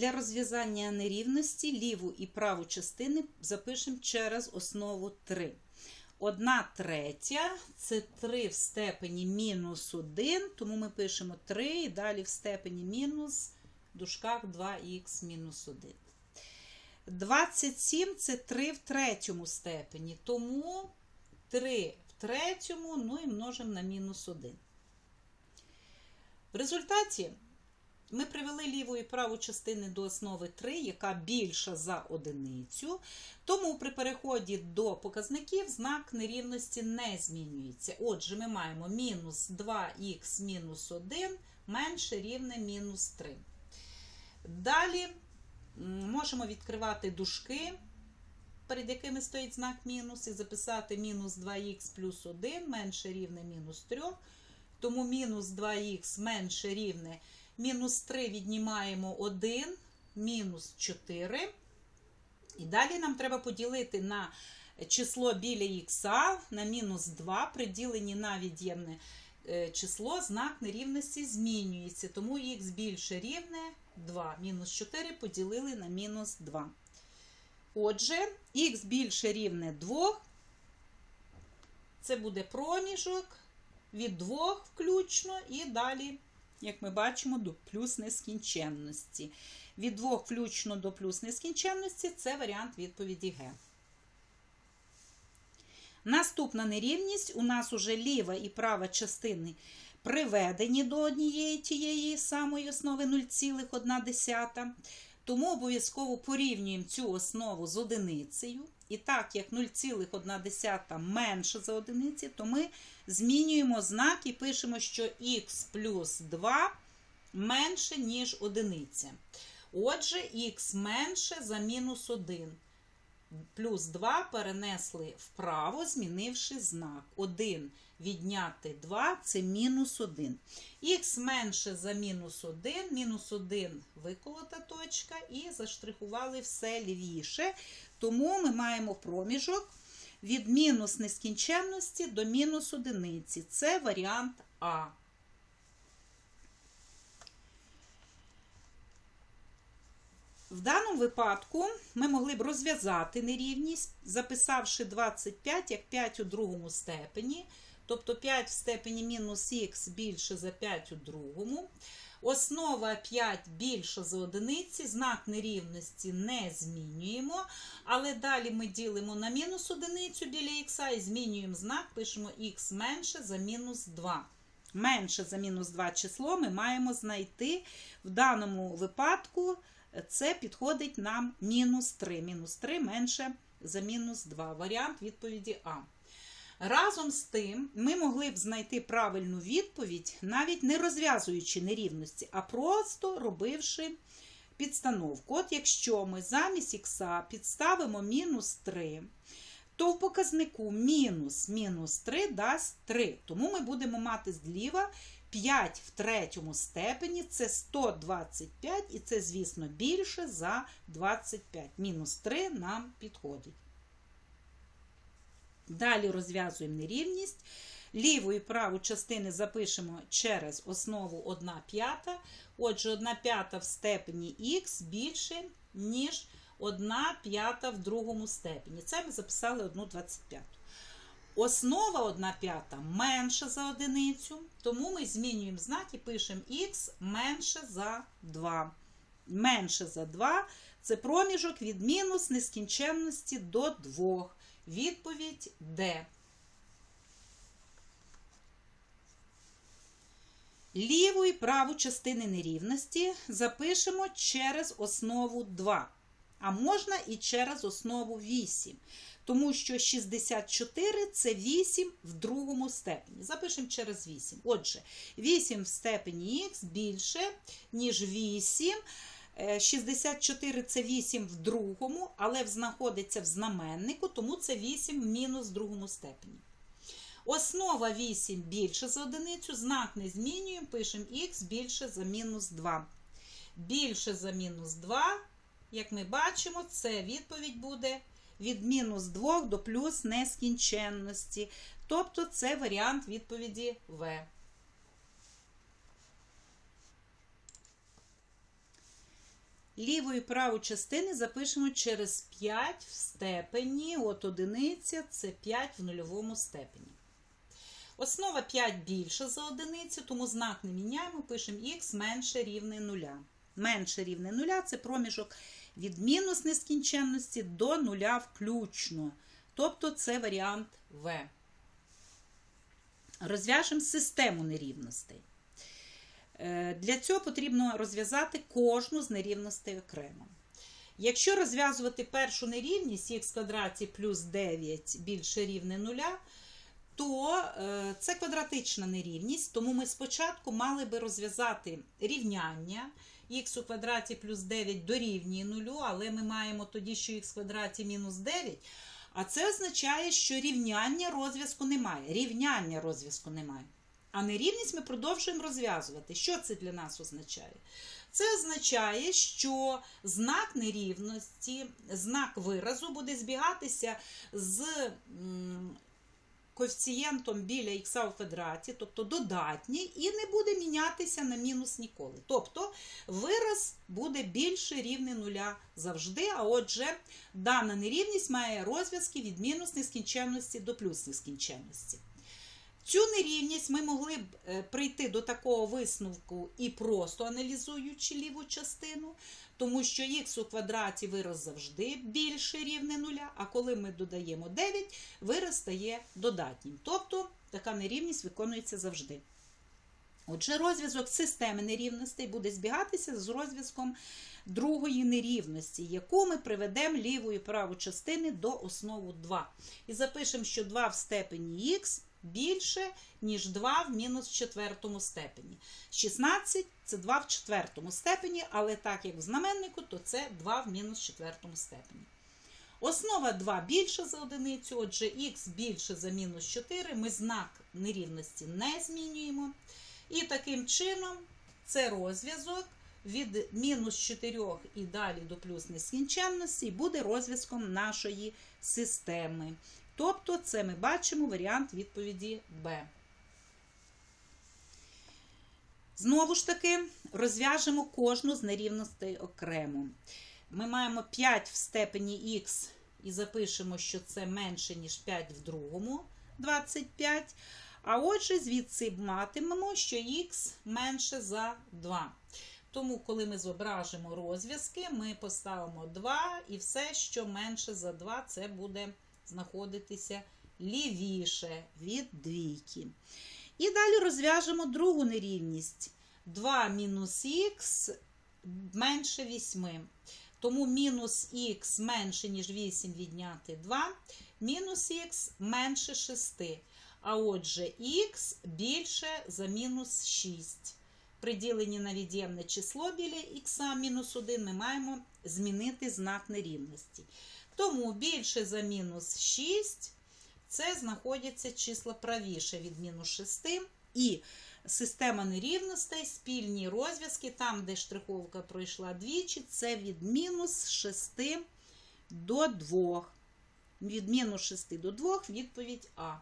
Для розв'язання нерівності ліву і праву частини запишемо через основу 3. Одна третя це 3 в степені мінус 1, тому ми пишемо 3 і далі в степені мінус в дужках 2х мінус 1. 27 це 3 в третьому степені, тому 3 в третьому, ну і множимо на мінус 1. В результаті ми привели ліву і праву частини до основи 3, яка більша за одиницю. Тому при переході до показників знак нерівності не змінюється. Отже, ми маємо мінус 2х мінус 1 менше рівне мінус 3. Далі можемо відкривати дужки, перед якими стоїть знак мінус, і записати мінус 2х плюс 1 менше рівне мінус 3. Тому мінус 2х менше рівне мінус 3 віднімаємо 1, мінус 4. І далі нам треба поділити на число біля х на мінус 2, приділені на від'ємне е, число, знак нерівності змінюється. Тому х більше рівне 2. Мінус 4 поділили на мінус 2. Отже, х більше рівне 2. Це буде проміжок від 2 включно і далі, як ми бачимо, до плюс нескінченності. Від 2 включно до плюс нескінченності це варіант відповіді Г. Наступна нерівність у нас уже ліва і права частини приведені до однієї тієї самої основи 0,1. Тому обов'язково порівнюємо цю основу з одиницею. І так, як 0,1 менше за одиниці, то ми змінюємо знак і пишемо, що х плюс 2 менше, ніж одиниця. Отже, х менше за мінус 1. Плюс 2 перенесли вправо, змінивши знак. 1 відняти 2 це мінус 1. Х менше за мінус 1, мінус 1 виколота точка, і заштрихували все лівіше. Тому ми маємо проміжок від мінус нескінченності до мінус одиниці. Це варіант А. В даному випадку ми могли б розв'язати нерівність, записавши 25 як 5 у другому степені, тобто 5 в степені мінус х більше за 5 у другому. Основа 5 більша за одиниці, знак нерівності не змінюємо, але далі ми ділимо на мінус одиницю біля х і змінюємо знак, пишемо х менше за мінус 2. Менше за мінус 2 число ми маємо знайти в даному випадку. Це підходить нам мінус 3. Мінус 3 менше за мінус 2. Варіант відповіді А. Разом з тим, ми могли б знайти правильну відповідь, навіть не розв'язуючи нерівності, а просто робивши підстановку. От якщо ми замість х підставимо мінус 3, то в показнику мінус мінус 3 дасть 3. Тому ми будемо мати зліва 5 в третьому степені це 125, і це, звісно, більше за 25. Мінус 3 нам підходить. Далі розв'язуємо нерівність. Ліву і праву частини запишемо через основу 1 п'ята. Отже, 1 п'ята в степені х більше, ніж 1 п'ята в другому степені. Це ми записали 1 25. Основа 1 п'ята менша за одиницю, тому ми змінюємо знак і пишемо х менше за 2. Менше за 2 це проміжок від мінус нескінченності до 2. Відповідь Д. Ліву і праву частини нерівності запишемо через основу 2. А можна і через основу 8. Тому що 64 це 8 в другому степені. Запишемо через 8. Отже, 8 в степені х більше, ніж 8. 64 це 8 в другому, але знаходиться в знаменнику, тому це 8 в мінус другому степені. Основа 8 більше за одиницю, знак не змінюємо, пишемо х більше за мінус 2. Більше за мінус 2, як ми бачимо, це відповідь буде від мінус 2 до плюс нескінченності. Тобто це варіант відповіді В. ліву і праву частини запишемо через 5 в степені. От одиниця це 5 в нульовому степені. Основа 5 більша за одиницю, тому знак не міняємо, пишемо х менше рівне 0. Менше рівне 0 це проміжок від мінус нескінченності до нуля включно. Тобто це варіант В. Розв'яжемо систему нерівностей. Е, Для цього потрібно розв'язати кожну з нерівностей окремо. Якщо розв'язувати першу нерівність х квадраті плюс 9 більше рівне 0, то е, це квадратична нерівність, тому ми спочатку мали би розв'язати рівняння х у квадраті плюс 9 дорівнює 0, але ми маємо тоді, що х в квадраті мінус 9. А це означає, що рівняння розв'язку немає. Рівняння розв'язку немає. А нерівність ми продовжуємо розв'язувати. Що це для нас означає? Це означає, що знак нерівності, знак виразу буде збігатися з коефіцієнтом біля х в квадраті, тобто додатній, і не буде мінятися на мінус ніколи. Тобто вираз буде більше рівне нуля завжди, а отже, дана нерівність має розв'язки від мінус нескінченності до плюс нескінченності. Цю нерівність ми могли б е, прийти до такого висновку і просто аналізуючи ліву частину, тому що х у квадраті вираз завжди більше рівне нуля, а коли ми додаємо 9, вираз стає додатнім. Тобто така нерівність виконується завжди. Отже, розв'язок системи нерівностей буде збігатися з розв'язком другої нерівності, яку ми приведемо ліву і праву частини до основу 2. І запишемо, що 2 в степені х більше, ніж 2 в мінус четвертому степені. 16 це 2 в четвертому степені, але так як в знаменнику, то це 2 в мінус четвертому степені. Основа 2 більше за одиницю, отже, х більше за мінус 4, ми знак нерівності не змінюємо. І таким чином це розв'язок від мінус 4 і далі до плюс нескінченності буде розв'язком нашої системи. Тобто, це ми бачимо варіант відповіді Б. Знову ж таки, розв'яжемо кожну з нерівностей окремо. Ми маємо 5 в степені х і запишемо, що це менше, ніж 5 в другому 25. А отже, звідси матимемо, що х менше за 2. Тому, коли ми зображимо розв'язки, ми поставимо 2, і все, що менше за 2, це буде знаходитися лівіше від двійки. І далі розв'яжемо другу нерівність. 2 мінус х менше 8. Тому мінус х менше, ніж 8 відняти 2, мінус х менше 6. А отже, х більше за мінус 6. При діленні на від'ємне число біля х мінус 1 ми маємо змінити знак нерівності. Тому більше за мінус 6 це знаходяться числа правіше від мінус 6. І система нерівностей, спільні розв'язки, там, де штриховка пройшла двічі, це від мінус 6 до 2. Від мінус 6 до 2 відповідь А.